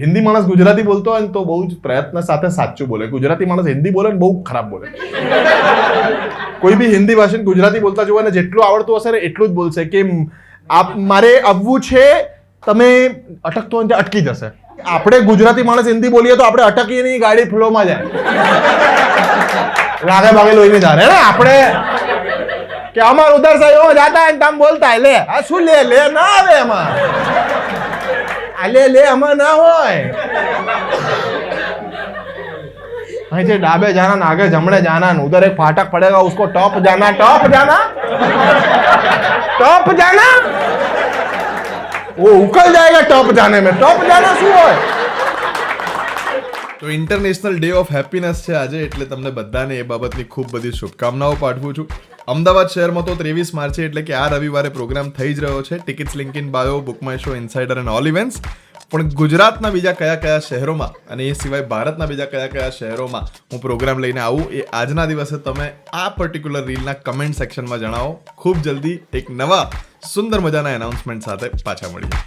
હિન્દી માણસ ગુજરાતી બોલતો હોય ને તો બહુ જ પ્રયત્ન સાથે સાચું બોલે. ગુજરાતી માણસ હિન્દી બોલે ને બહુ ખરાબ બોલે. કોઈ બી હિન્દી ભાષા ગુજરાતી બોલતા જોવા ને જેટલું આવડતું હશે ને એટલું જ બોલશે કે આપ, મારે આવવું છે, તમે અટકતો હોય ને અટકી જશે. આપણે ગુજરાતી માણસ હિન્દી બોલીએ તો આપણે અટકીએ નહીં ગાડી ફ્લોમાં જાય. રાગે ભાગે લોહીને ને આપણે. કે અમાર ઉધર સાહેબ જાતા તમ બોલતા લે. આ શું લે? લે, ના આવે એમાં આલે લે આમાં ના હોય. અહીં જે ડાબે જાના આગે જમણે જાના ઉધર એક ફાટક પડેગા ઉસકો ટોપ જાના ટોપ જાના ટોપ જાના વો ઉકલ જાયેગા ટોપ જાને મેં. ટોપ જાના શું હોય? તો ઇન્ટરનેશનલ ડે ઓફ હેપીનેસ છે આજે, એટલે તમને બધાને એ બાબતની ખૂબ બધી શુભકામનાઓ પાઠવું છું. અમદાવાદ શહેરમાં તો ત્રેવીસ માર્ચે એટલે કે આ રવિવારે પ્રોગ્રામ થઈ જ રહ્યો છે. Tickets link in bio Book My Show Insider and all events પણ ગુજરાતના બીજા કયા કયા શહેરોમાં અને એ સિવાય ભારતના બીજા કયા કયા શહેરોમાં હું પ્રોગ્રામ લઈને આવું એ આજના દિવસે તમે આ પર્ટિક્યુલર રીલના કમેન્ટ સેક્શનમાં જણાવો. ખૂબ જલ્દી એક નવા સુંદર મજાના એનાઉન્સમેન્ટ સાથે પાછા મળીએ.